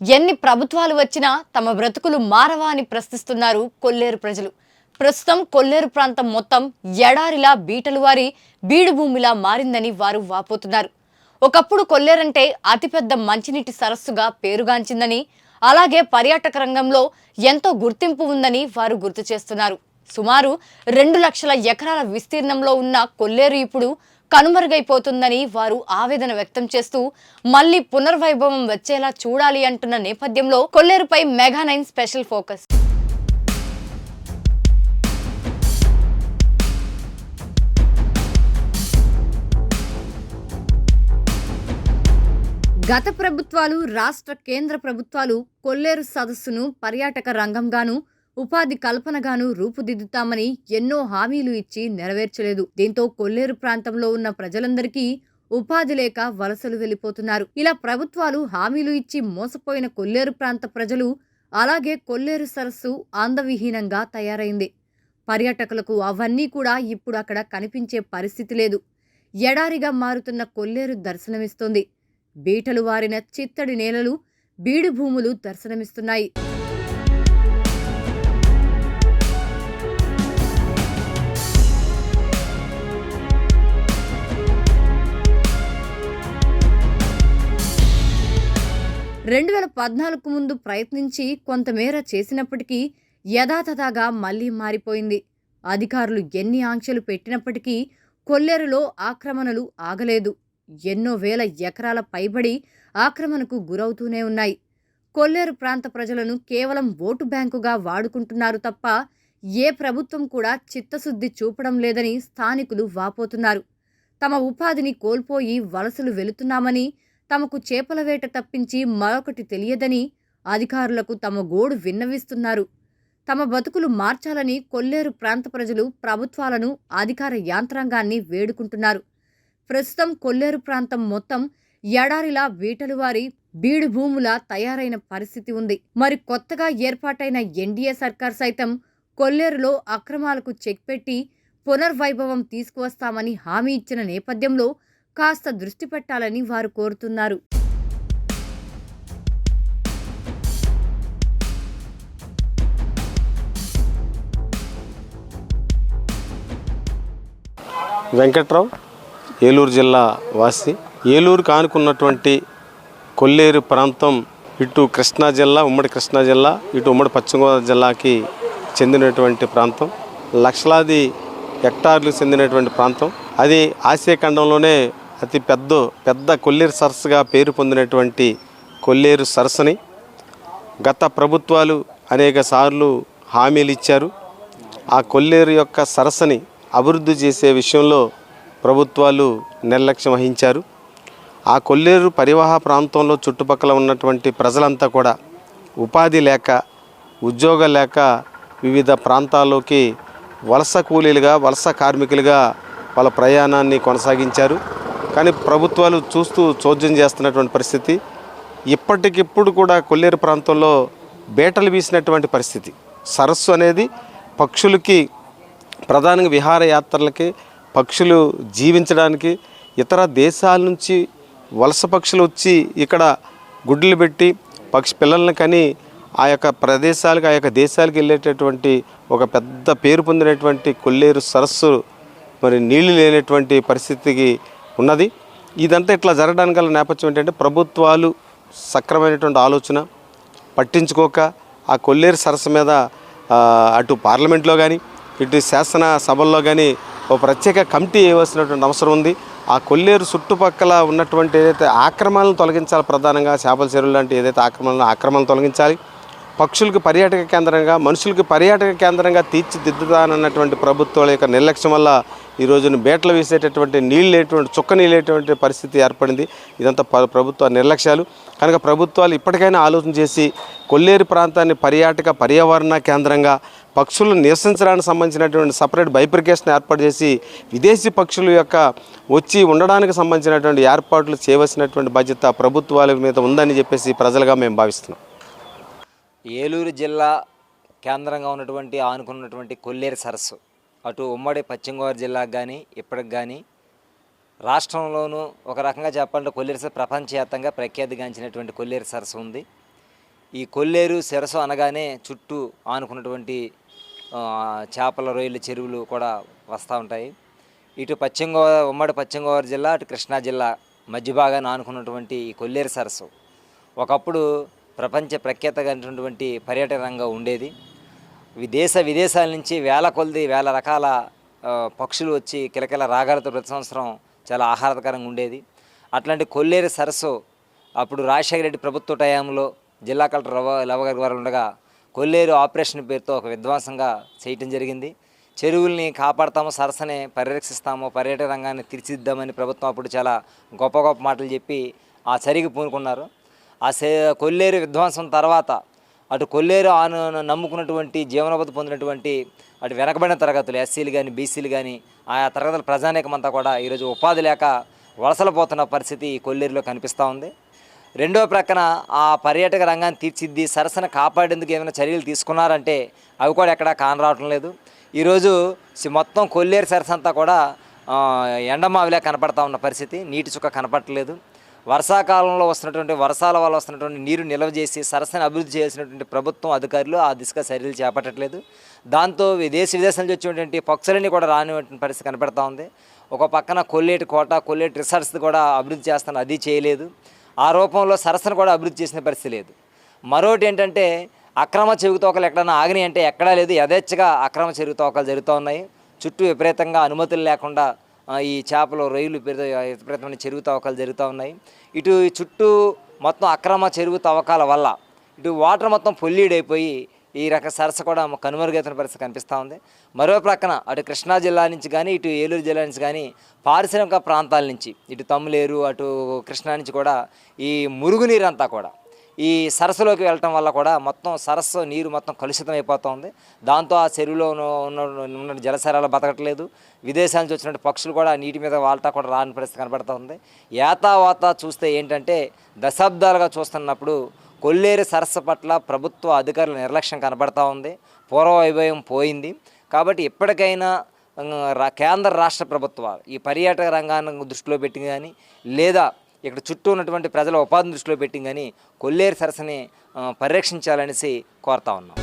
ఎన్ని ప్రభుత్వాలు వచ్చినా తమ బ్రతుకులు మారవా అని ప్రశ్నిస్తున్నారు కొల్లేరు ప్రజలు. ప్రస్తుతం కొల్లేరు ప్రాంతం మొత్తం ఎడారిలా బీటలు వారి బీడు భూమిలా మారిందని వారు వాపోతున్నారు. ఒకప్పుడు కొల్లేరంటే అతిపెద్ద మంచినీటి సరస్సుగా పేరుగాంచిందని అలాగే పర్యాటక రంగంలో ఎంతో గుర్తింపు ఉందని వారు గుర్తు చేస్తున్నారు. సుమారు రెండు లక్షల ఎకరాల విస్తీర్ణంలో ఉన్న కొల్లేరు ఇప్పుడు కనుమరుగైపోతుందని వారు ఆవేదన వ్యక్తం చేస్తూ మళ్ళీ పునర్వైభవం వచ్చేలా చూడాలి అంటున్న నేపథ్యంలో కొల్లేరుపై మెగా నైన్ స్పెషల్ ఫోకస్. గత ప్రభుత్వాలు రాష్ట్ర కేంద్ర ప్రభుత్వాలు కొల్లేరు సదస్సును పర్యాటక రంగంగాను ఉపాధి కల్పనగాను రూపుదిద్దుతామని ఎన్నో హామీలు ఇచ్చి నెరవేర్చలేదు. దీంతో కొల్లేరు ప్రాంతంలో ఉన్న ప్రజలందరికీ ఉపాధి లేక వలసలు వెళ్ళిపోతున్నారు. ఇలా ప్రభుత్వాలు హామీలు ఇచ్చి మోసపోయిన కొల్లేరు ప్రాంత ప్రజలు అలాగే కొల్లేరు సరస్సు అందవిహీనంగా తయారైంది. పర్యాటకులకు అవన్నీ కూడా ఇప్పుడు అక్కడ కనిపించే పరిస్థితి లేదు. ఎడారిగా మారుతున్న కొల్లేరు దర్శనమిస్తుంది. బీటలు వారిన చిత్తడి నేలలు బీడు భూములు దర్శనమిస్తున్నాయి. రెండు వేల పద్నాలుగు ముందు ప్రయత్నించి కొంతమేర చేసినప్పటికీ యథాతథాగా మళ్ళీ మారిపోయింది. అధికారులు ఎన్ని ఆంక్షలు పెట్టినప్పటికీ కొల్లేరులో ఆక్రమణలు ఆగలేదు. ఎన్నో వేల ఎకరాల పైబడి ఆక్రమణకు గురవుతూనే ఉన్నాయి. కొల్లేరు ప్రాంత ప్రజలను కేవలం ఓటు బ్యాంకుగా వాడుకుంటున్నారు తప్ప ఏ ప్రభుత్వం కూడా చిత్తశుద్ధి చూపడం లేదని స్థానికులు వాపోతున్నారు. తమ ఉపాధిని కోల్పోయి వలసలు వెళుతున్నామని తమకు చేపల వేట తప్పించి మరొకటి తెలియదని అధికారులకు తమ గోడు విన్నవిస్తున్నారు. తమ బతుకులు మార్చాలని కొల్లేరు ప్రాంత ప్రజలు ప్రభుత్వాలను అధికార యాంత్రాంగాన్ని వేడుకుంటున్నారు. ప్రస్తుతం కొల్లేరు ప్రాంతం మొత్తం ఎడారిలా వీటలువారి బీడు భూములా తయారైన పరిస్థితి ఉంది. మరి కొత్తగా ఏర్పాటైన ఎన్డీఏ సర్కార్ సైతం కొల్లేరులో అక్రమాలకు చెక్ పెట్టి పునర్వైభవం తీసుకువస్తామని హామీ ఇచ్చిన నేపథ్యంలో కాస్త దృష్టి పెట్టాలని వారు కోరుతున్నారు. వెంకట్రావు ఏలూరు జిల్లా వాసి. ఏలూరు కానుకున్నటువంటి కొల్లేరు ప్రాంతం ఇటు కృష్ణా జిల్లా ఉమ్మడి కృష్ణా జిల్లా ఇటు ఉమ్మడి పశ్చిమ గోదావరి జిల్లాకి చెందినటువంటి ప్రాంతం. లక్షలాది హెక్టార్లు చెందినటువంటి ప్రాంతం. అది ఆసియా ఖండంలోనే అతి పెద్ద పెద్ద కొల్లేరు సరస్సుగా పేరు పొందినటువంటి కొల్లేరు సరస్సుని గత ప్రభుత్వాలు అనేక సార్లు హామీలు ఇచ్చారు. ఆ కొల్లేరు యొక్క సరస్సుని అభివృద్ధి చేసే విషయంలో ప్రభుత్వాలు నిర్లక్ష్యం వహించారు. ఆ కొల్లేరు పరివాహ ప్రాంతంలో చుట్టుపక్కల ఉన్నటువంటి ప్రజలంతా కూడా ఉపాధి లేక ఉద్యోగం లేక వివిధ ప్రాంతాల్లోకి వలస కూలీలుగా వలస కార్మికులుగా వాళ్ళ ప్రయాణాన్ని కొనసాగించారు. కానీ ప్రభుత్వాలు చూస్తూ చోద్యం చేస్తున్నటువంటి పరిస్థితి. ఇప్పటికిప్పుడు కూడా కొల్లేరు ప్రాంతంలో బేటలు వీసినటువంటి పరిస్థితి. సరస్సు అనేది పక్షులకి ప్రధానంగా విహారయాత్రలకి పక్షులు జీవించడానికి ఇతర దేశాల నుంచి వలస పక్షులు వచ్చి ఇక్కడ గుడ్లు పెట్టి పక్షి పిల్లల్ని కని ఆ యొక్క ప్రదేశాలకు ఆ యొక్క దేశాలకు వెళ్ళేటటువంటి ఒక పెద్ద పేరు పొందినటువంటి కొల్లేరు సరస్సు మరి నీళ్ళు లేనటువంటి పరిస్థితికి ఉన్నది. ఇదంతా ఇట్లా జరగడానికి గల నేపథ్యం ఏంటంటే ప్రభుత్వాలు సక్రమైనటువంటి ఆలోచన పట్టించుకోక ఆ కొల్లేరు సరస్సు మీద అటు పార్లమెంట్లో కానీ ఇటు శాసన సభల్లో కానీ ఒక ప్రత్యేక కమిటీ వేయవలసినటువంటి అవసరం ఉంది. ఆ కొల్లేరు చుట్టుపక్కల ఉన్నటువంటి ఏదైతే ఆక్రమణలను తొలగించాలి ప్రధానంగా చేపల చెరువులు లాంటి ఏదైతే ఆక్రమణలు ఆక్రమణలు తొలగించాలి పక్షులకు పర్యాటక కేంద్రంగా మనుషులకు పర్యాటక కేంద్రంగా తీర్చిదిద్దుతానన్నటువంటి ప్రభుత్వాల యొక్క నిర్లక్ష్యం వల్ల ఈ రోజున బేటలు వేసేటటువంటి నీళ్ళు లేటువంటి చుక్క నీళ్ళేటువంటి పరిస్థితి ఏర్పడింది. ఇదంతా ప్రభుత్వ నిర్లక్ష్యాలు. కనుక ప్రభుత్వాలు ఇప్పటికైనా ఆలోచన చేసి కొల్లేరు ప్రాంతాన్ని పర్యాటక పర్యావరణ కేంద్రంగా పక్షులను నివసించడానికి సంబంధించినటువంటి సపరేట్ బైఫికేషన్ ఏర్పాటు చేసి విదేశీ పక్షుల యొక్క వచ్చి ఉండడానికి సంబంధించినటువంటి ఏర్పాట్లు చేయవలసినటువంటి బాధ్యత ప్రభుత్వాల మీద ఉందని చెప్పేసి ప్రజలుగా మేము భావిస్తున్నాం. ఏలూరు జిల్లా కేంద్రంగా ఉన్నటువంటి ఆనుకున్నటువంటి కొల్లేరు సరస్సు. అటు ఉమ్మడి పశ్చిమ గోదావరి జిల్లాకు కానీ ఇప్పటికి కానీ రాష్ట్రంలోనూ ఒక రకంగా చెప్పాలంటే కొల్లేరు సరస్సు ప్రపంచవ్యాప్తంగా ప్రఖ్యాతిగాంచినటువంటి కొల్లేరు సరస్సు ఉంది. ఈ కొల్లేరు సరస్సు అనగానే చుట్టూ ఆనుకున్నటువంటి చేపల రొయ్యల చెరువులు కూడా వస్తూ ఉంటాయి. ఇటు పశ్చిమ గోదావరి ఉమ్మడి పశ్చిమ గోదావరి జిల్లా అటు కృష్ణా జిల్లా మధ్య భాగాన్ని ఆనుకున్నటువంటి ఈ కొల్లేరు సరస్సు. ఒకప్పుడు ప్రపంచ ప్రఖ్యాతమైనటువంటి పర్యాటక రంగం ఉండేది. విదేశ విదేశాల నుంచి వేల కొలది వేల రకాల పక్షులు వచ్చి కిలకిల రాగాలతో ప్రతి సంవత్సరం చాలా ఆహ్లాదకరంగా ఉండేది. అట్లాంటి కొల్లేరు సరస్సు అప్పుడు రాజశేఖర రెడ్డి ప్రభుత్వ టయాంలో జిల్లా కలెక్టర్ రవ లవగారి వారు ఉండగా కొల్లేరు ఆపరేషన్ పేరుతో ఒక విధ్వంసంగా చేయటం జరిగింది. చెరువుల్ని కాపాడతాము సరస్సుని పరిరక్షిస్తాము పర్యాటక రంగాన్ని తీర్చిదిద్దామని ప్రభుత్వం అప్పుడు చాలా గొప్ప గొప్ప మాటలు చెప్పి ఆ చరికి పూనుకున్నారు. ఆ సే కొల్లేరు విధ్వంసం తర్వాత అటు కొల్లేరు ఆను నమ్ముకున్నటువంటి జీవనోపాధి పొందినటువంటి అటు వెనకబడిన తరగతులు ఎస్సీలు కానీ బీసీలు కానీ ఆయా తరగతుల ప్రజానేకమంతా కూడా ఈరోజు ఉపాధి లేక వలసలు పోతున్న పరిస్థితి ఈ కొల్లేరులో కనిపిస్తూ ఉంది. రెండో ప్రక్కన ఆ పర్యాటక రంగాన్ని తీర్చిద్ది సరసన కాపాడేందుకు ఏమైనా చర్యలు తీసుకున్నారంటే అవి కూడా ఎక్కడా కానరావటం లేదు. ఈరోజు మొత్తం కొల్లేరు సరస్సు అంతా కూడా ఎండమావిలా కనపడతా ఉన్న పరిస్థితి నీటి చుక్క కనపడట్లేదు. వర్షాకాలంలో వస్తున్నటువంటి వర్షాల వల్ల వస్తున్నటువంటి నీరు నిల్వ చేసి సరస్సును అభివృద్ధి చేసినటువంటి ప్రభుత్వం అధికారులు ఆ దిశగా చర్యలు చేపట్టట్లేదు. దాంతో దేశ విదేశాల నుంచి వచ్చేటువంటి పక్షులన్నీ కూడా రానిటువంటి పరిస్థితి కనపడతా ఉంది. ఒక పక్కన కొల్లేటి కోట కొల్లేటి రిసార్ట్స్ కూడా అభివృద్ధి చేస్తాను అది చేయలేదు. ఆ రూపంలో సరస్సును కూడా అభివృద్ధి చేసిన పరిస్థితి లేదు. మరొకటి ఏంటంటే అక్రమ చెరుకు ఎక్కడన్నా ఎక్కడైనా ఆగినాయి అంటే ఎక్కడా లేదు యథేచ్ఛగా అక్రమ చెరుకు జరుగుతూ ఉన్నాయి. చుట్టూ విపరీతంగా అనుమతులు లేకుండా ఈ చేపలు రొయ్యలు విపరీతమైన చెరువు తవ్వకాలు జరుగుతూ ఉన్నాయి. ఇటు చుట్టూ మొత్తం అక్రమ చెరువు తవ్వకాల వల్ల ఇటు వాటర్ మొత్తం పొల్యూడ్ అయిపోయి ఈ రక సరస్సు కూడా కనుమరుగైతున్న పరిస్థితి కనిపిస్తూ ఉంది. మరో ప్రక్కన అటు కృష్ణా జిల్లా నుంచి కానీ ఇటు ఏలూరు జిల్లా నుంచి కానీ పారిశ్రామిక ప్రాంతాల నుంచి ఇటు తమ్ములేరు అటు కృష్ణా నుంచి కూడా ఈ మురుగునీరు అంతా కూడా ఈ సరస్సులోకి వెళ్ళటం వల్ల కూడా మొత్తం సరస్సు నీరు మొత్తం కలుషితం అయిపోతుంది దాంతో ఆ చెరువులో ఉన్న ఉన్న- బతకట్లేదు. విదేశాల నుంచి వచ్చినట్టు పక్షులు కూడా నీటి మీద వాళ్తా కూడా రాని పరిస్థితి కనబడుతుంది. యాతావాత చూస్తే ఏంటంటే దశాబ్దాలుగా చూస్తున్నప్పుడు కొల్లేరు సరస్సు పట్ల ప్రభుత్వ అధికారుల నిర్లక్ష్యం కనబడతా ఉంది. పూర్వ వైభవం పోయింది. కాబట్టి ఇప్పటికైనా కేంద్ర రాష్ట్ర ప్రభుత్వాలు ఈ పర్యాటక రంగాన్ని దృష్టిలో పెట్టి కానీ లేదా ఇక్కడ చుట్టూ ఉన్నటువంటి ప్రజల ఉపాధిని దృష్టిలో పెట్టి కానీ కొల్లేరు సరస్సుని పరిరక్షించాలనేసి కోరుతా ఉన్నాం.